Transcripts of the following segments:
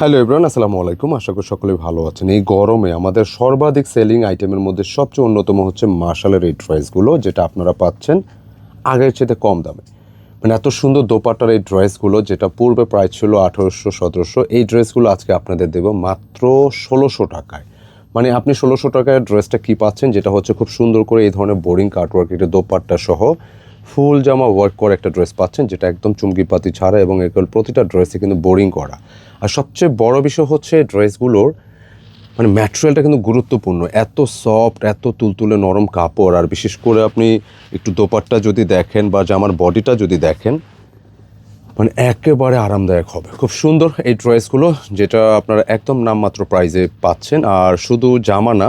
Hello Ibran আসসালামু আলাইকুম। আশা করি সকলে ভালো আছেন। এই গরমে আমাদের সর্বাধিক সেলিং আইটেমের মধ্যে সবচেয়ে অন্যতম হচ্ছে মার্শালের এই ড্রেসগুলো যেটা আপনারা পাচ্ছেন আগের চেয়ে কম দামে। মানে এত সুন্দর দোপাট্টার এই ড্রেসগুলো যেটা পূর্বে প্রায় ছিল আঠারোশো, সতেরোশো, এই ড্রেসগুলো আজকে আপনাদের দেবো মাত্র ষোলোশো টাকায়। মানে আপনি ষোলোশো টাকায় ড্রেসটা কী পাচ্ছেন, যেটা হচ্ছে খুব সুন্দর করে এই ধরনের বোরিং কাটওয়ার্ক এটা দোপাট্টা সহ ফুল জামা ওয়ার্ক করে একটা ড্রেস পাচ্ছেন, যেটা একদম চুমকি পাতি ছাড়া এবং এগুলো প্রতিটা ড্রেসে কিন্তু বোরিং করা। আর সবচেয়ে বড় বিষয় হচ্ছে ড্রেসগুলোর মানে ম্যাটেরিয়ালটা কিন্তু গুরুত্বপূর্ণ। এত সফট এত তুলতুলে নরম কাপড়, আর বিশেষ করে আপনি একটু দোপাট্টা যদি দেখেন বা জামার বডিটা যদি দেখেন মানে একেবারে আরামদায়ক হবে। খুব সুন্দর এই ড্রেসগুলো যেটা আপনারা একদম নামমাত্র প্রাইজে পাচ্ছেন। আর শুধু জামা না,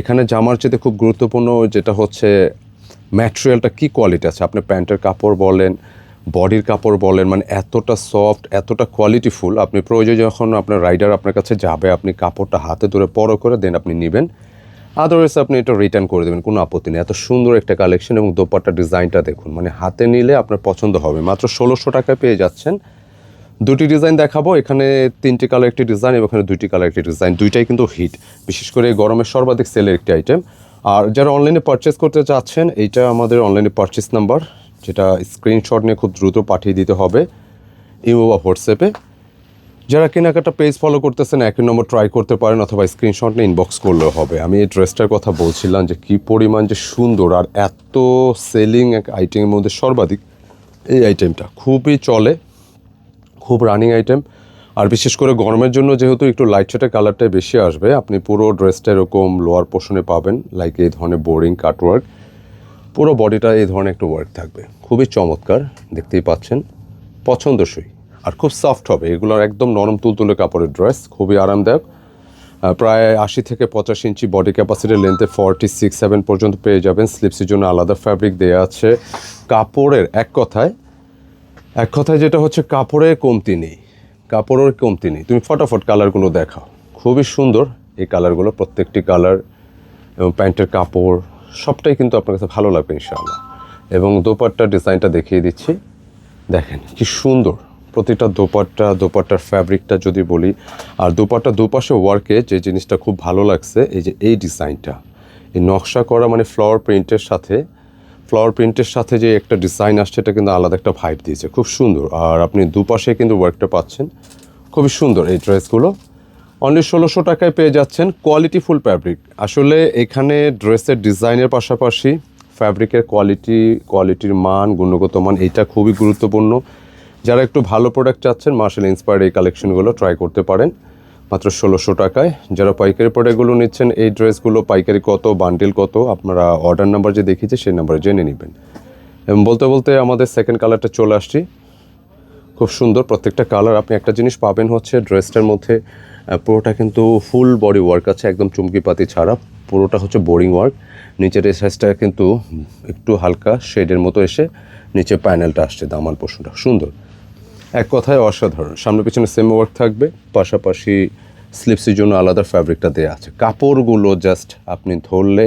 এখানে জামার চেয়ে খুব গুরুত্বপূর্ণ যেটা হচ্ছে ম্যাটেরিয়ালটা কী কোয়ালিটি আছে? আপনি প্যান্টের কাপড় বলেন বডির কাপড় বলেন মানে এতটা সফট এতটা কোয়ালিটিফুল আপনি প্রয়োজন যখন আপনার রাইডার আপনার কাছে যাবে, আপনি কাপড়টা হাতে ধরে পরো করে দেন, আপনি নেবেন। আদারওয়াইজ আপনি এটা রিটার্ন করে দেবেন, কোনো আপত্তি নেই। এত সুন্দর একটা কালেকশন এবং দোপাট্টা ডিজাইনটা দেখুন মানে হাতে নিলে আপনার পছন্দ হবে। মাত্র ষোলোশো টাকায় পেয়ে যাচ্ছেন। দুটি ডিজাইন দেখাবো, এখানে তিনটি কালার একটি ডিজাইন এবং এখানে দুইটি কালার একটি ডিজাইন, দুইটাই কিন্তু হিট বিশেষ করে গরমের সর্বাধিক সেলের একটি আইটেম আর যারা অনলাইনে পারচেস করতে চাচ্ছেন, এইটা আমাদের অনলাইনে পারচেস নাম্বার যেটা স্ক্রিনশট নিয়ে খুব দ্রুত পাঠিয়ে দিতে হবে ইমো বা হোয়াটসঅ্যাপে। যারা কেনাকাটা পেজ ফলো করতেছেন, একই নম্বর ট্রাই করতে পারেন অথবা স্ক্রিনশট নিয়ে ইনবক্স করলেও হবে। আমি এই ড্রেসটার কথা বলছিলাম যে কী পরিমাণ যে সুন্দর আর এত সেলিং এক আইটেমের মধ্যে সর্বাধিক এই আইটেমটা খুবই চলে, খুব রানিং আইটেম আর বিশেষ করে গরমের জন্য যেহেতু একটু লাইট শেটের কালারটাই বেশি আসবে, আপনি পুরো ড্রেসটা এরকম লোয়ার পোর্শনে পাবেন লাইক এই ধরনের বোরিং কাটওয়ার্ক পুরো বডিটা এই ধরনের একটু ওয়ার্ক থাকবে। খুবই চমৎকার, দেখতেই পাচ্ছেন। পছন্দসই। আর খুব সফট হবে। এগুলোর একদম নরম তুলতুলে কাপড়ের ড্রেস খুবই আরামদায়ক। প্রায় আশি থেকে পঁচাশ ইঞ্চি বডি ক্যাপাসিটির লেন্থে ফর্টি সিক্স সেভেন পর্যন্ত পেয়ে যাবেন। স্লিপসের জন্য আলাদা ফ্যাব্রিক দেওয়া আছে। কাপড়ের এক কথায় এক কথায় যেটা হচ্ছে কাপড়ের কমতি নেই। কাপড়ের কমতি নেই। তুমি ফটাফট কালারগুলো দেখাও। খুবই সুন্দর এই কালারগুলো, প্রত্যেকটি কালার এবং প্যান্টের কাপড়, সবটাই কিন্তু আপনার কাছে ভালো লাগবে ইনশাআল্লাহ। এবং দোপাট্টার ডিজাইনটা দেখিয়ে দিচ্ছি। দেখেন কি সুন্দর। প্রতিটা দোপাট্টা, দোপাট্টার ফ্যাব্রিকটা যদি বলি, আর দোপাট্টা দুপাশে ওয়ার্কে যে জিনিসটা খুব ভালো লাগছে, এই যে এই ডিজাইনটা। এই নকশা করা মানে ফ্লাওয়ার প্রিন্টের সাথে ফ্লাওয়ার প্রিন্টের সাথে যে একটা ডিজাইন আসছে, এটা কিন্তু আলাদা একটা ভাইব দিয়েছে। খুব সুন্দর। আর আপনি দুপাশে কিন্তু ওয়ার্কটা পাচ্ছেন। খুবই সুন্দর এই ড্রেসগুলো অনলি ষোলোশো টাকায় পেয়ে যাচ্ছেন কোয়ালিটি ফুল ফ্যাব্রিক আসলে এখানে ড্রেসের ডিজাইনের পাশাপাশি ফ্যাব্রিকের কোয়ালিটি কোয়ালিটির মান, গুণগত মান, এটা খুবই গুরুত্বপূর্ণ। যারা একটু ভালো প্রোডাক্ট চাচ্ছেন মার্শাল ইন্সপায়ার্ড এই কালেকশনগুলো ট্রাই করতে পারেন। মাত্র ষোলোশো টাকায়। যারা পাইকারি প্রোডাক্টগুলো নিচ্ছেন, এই ড্রেসগুলো পাইকারি কত, বান্ডিল কত, আপনারা অর্ডার নাম্বার যে দেখিয়েছে, সেই নাম্বারে জেনে নেবেন। এবং বলতে বলতে আমাদের সেকেন্ড কালারটা চলে আসছি। খুব সুন্দর প্রত্যেকটা কালার আপনি একটা জিনিস পাবেন হচ্ছে ড্রেসটার মধ্যে পুরোটা কিন্তু ফুল বডি ওয়ার্ক আছে, একদম চুমকি পাতি ছাড়া। পুরোটা হচ্ছে বোরিং ওয়ার্ক নিচের এই সাইজটা কিন্তু একটু হালকা শেডের মতো এসে নিচে প্যানেলটা আসছে দামান পোষণটা সুন্দর। এক কথায় অসাধারণ। সামনে পিছনে সেম ওয়ার্ক থাকবে। পাশাপাশি স্লিপসের জন্য আলাদা ফ্যাব্রিকটা দেওয়া আছে। কাপড়গুলো জাস্ট আপনি ধরলে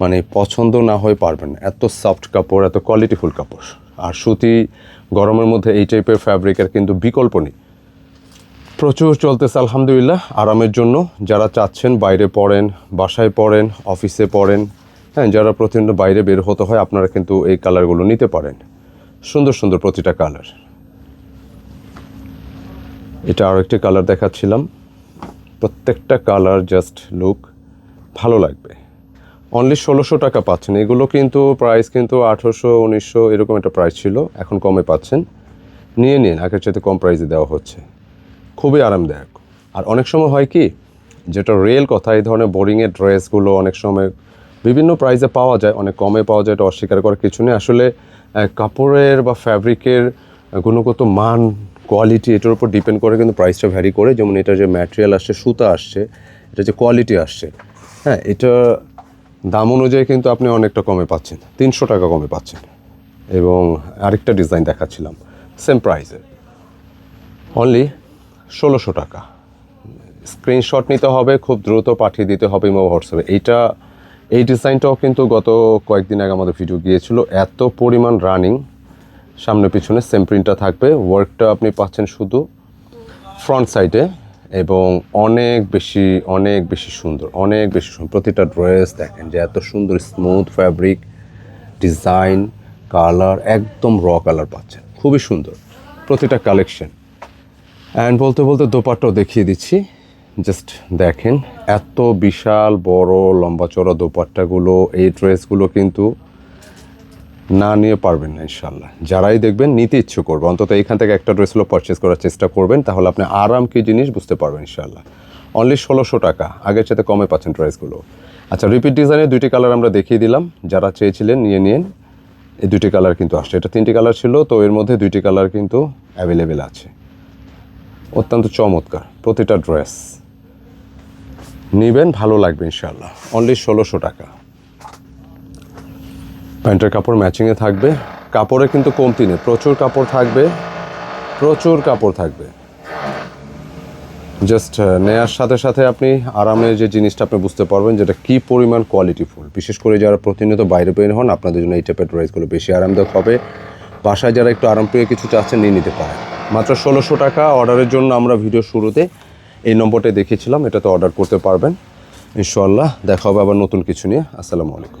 মানে পছন্দ না হয়ে পারবেন। এত সফট কাপড়, এত কোয়ালিটিফুল কাপড়। আর সুতি গরমের মধ্যে এই টাইপের ফ্যাব্রিকের কিন্তু বিকল্প নেই। প্রচুর চলতেছে, আলহামদুলিল্লাহ। আরামের জন্য যারা চাচ্ছেন বাইরে পড়েন, বাসায় পড়েন অফিসে পড়েন হ্যাঁ যারা প্রতিদিন বাইরে বের হতে হয়, আপনারা কিন্তু এই কালারগুলো নিতে পারেন। সুন্দর সুন্দর প্রতিটা কালার এটা আরও একটি কালার দেখাচ্ছিলাম। প্রত্যেকটা কালার জাস্ট লুক ভালো লাগবে। অনলি ষোলোশো টাকা পাচ্ছেন। এগুলো কিন্তু প্রাইস কিন্তু আঠেরোশো, উনিশশো এরকম একটা প্রাইস ছিল, এখন কমে পাচ্ছেন। নিয়ে নিন, আগের চাইতে কম প্রাইসে দেওয়া হচ্ছে। খুবই আরামদায়ক। আর অনেক সময় হয় কি, যেটা রিয়েল কথা, এই ধরনের বোরিংয়ের ড্রেসগুলো অনেক সময় বিভিন্ন প্রাইসে পাওয়া যায়, অনেক কমে পাওয়া যায়, এটা অস্বীকার করার কিছু নেই। আসলে কাপড়ের বা ফ্যাব্রিকের গুণগত মান কোয়ালিটি এটার উপর ডিপেন্ড করে কিন্তু প্রাইসটা ভ্যারি করে। যেমন এটা যে ম্যাটেরিয়াল আসছে, সুতা আসছে, এটা যে কোয়ালিটি আসছে হ্যাঁ এটা দাম অনুযায়ী কিন্তু আপনি অনেকটা কমে পাচ্ছেন, তিনশো টাকা কমে পাচ্ছেন। এবং আরেকটা ডিজাইন দেখাচ্ছিলাম সেম প্রাইসে অনলি ষোলোশো টাকা। স্ক্রিনশট নিতে হবে, খুব দ্রুত পাঠিয়ে দিতে হবে ইমো, হোয়াটসঅ্যাপে। এইটা এই ডিজাইনটাও কিন্তু গত কয়েকদিন আগে আমাদের ভিডিও গিয়েছিল, এত পরিমাণ রানিং সামনে পিছনে সেম প্রিন্টটা থাকবে। ওয়ার্কটা আপনি পাচ্ছেন শুধু ফ্রন্ট সাইডে এবং অনেক বেশি অনেক বেশি সুন্দর, অনেক বেশি সুন্দর। প্রতিটা ড্রেস দেখেন যে এত সুন্দর স্মুথ ফ্যাব্রিক ডিজাইন কালার একদম র কালার পাচ্ছেন। খুবই সুন্দর। প্রতিটা কালেকশন অ্যান্ড বলতে বলতে দোপাট্টাও দেখিয়ে দিচ্ছি। জাস্ট দেখেন, এত বিশাল বড় লম্বা চড়া দোপাট্টাগুলো, এই ড্রেসগুলো কিন্তু না নিয়ে পারবেন না ইনশাল্লাহ যারাই দেখবেন, নিতে ইচ্ছে করবে। অন্তত এইখান থেকে একটা ড্রেস হলো পারচেস করার চেষ্টা করবেন, তাহলে আপনি আরাম কি জিনিস বুঝতে পারবেন ইনশাল্লাহ অনলি ষোলোশো টাকা, আগের সাথে কমে পাচ্ছেন ড্রেসগুলো আচ্ছা রিপিট ডিজাইনের দুইটি কালার আমরা দেখিয়ে দিলাম। যারা চেয়েছিলেন, নিয়ে নিন। এই দুইটি কালার কিন্তু আসছে। এটা তিনটি কালার ছিল, তো এর মধ্যে দুইটি কালার কিন্তু অ্যাভেলেবেল আছে। অত্যন্ত চমৎকার, প্রতিটা ড্রেস নিবেন, ভালো লাগবে ইনশাল্লাহ অনলি ষোলোশো টাকা। প্যান্টের কাপড় ম্যাচিংয়ে থাকবে। কাপড়ে কিন্তু কমতি নেই। প্রচুর কাপড় থাকবে। প্রচুর কাপড় থাকবে। জাস্ট নেয়ার সাথে সাথে আপনি আরামে যে জিনিসটা আপনি বুঝতে পারবেন, যেটা কী পরিমাণ কোয়ালিটি ফুল। বিশেষ করে যারা প্রতিনিয়ত বাইরে বের হন, আপনাদের জন্য এই টাইপের ড্রেসগুলো বেশি আরামদায়ক হবে। বাসায় যারা একটু আরাম পেয়ে কিছু চাচ্ছেন নিয়ে নিতে পারেন। মাত্র ষোলোশো টাকা অর্ডারের জন্য আমরা ভিডিও শুরুতে এই নম্বরটাই দেখিয়েছিলাম। এটাতে অর্ডার করতে পারবেন। ইনশাল্লাহ দেখা হবে আবার নতুন কিছু নিয়ে। আসসালামু আলাইকুম।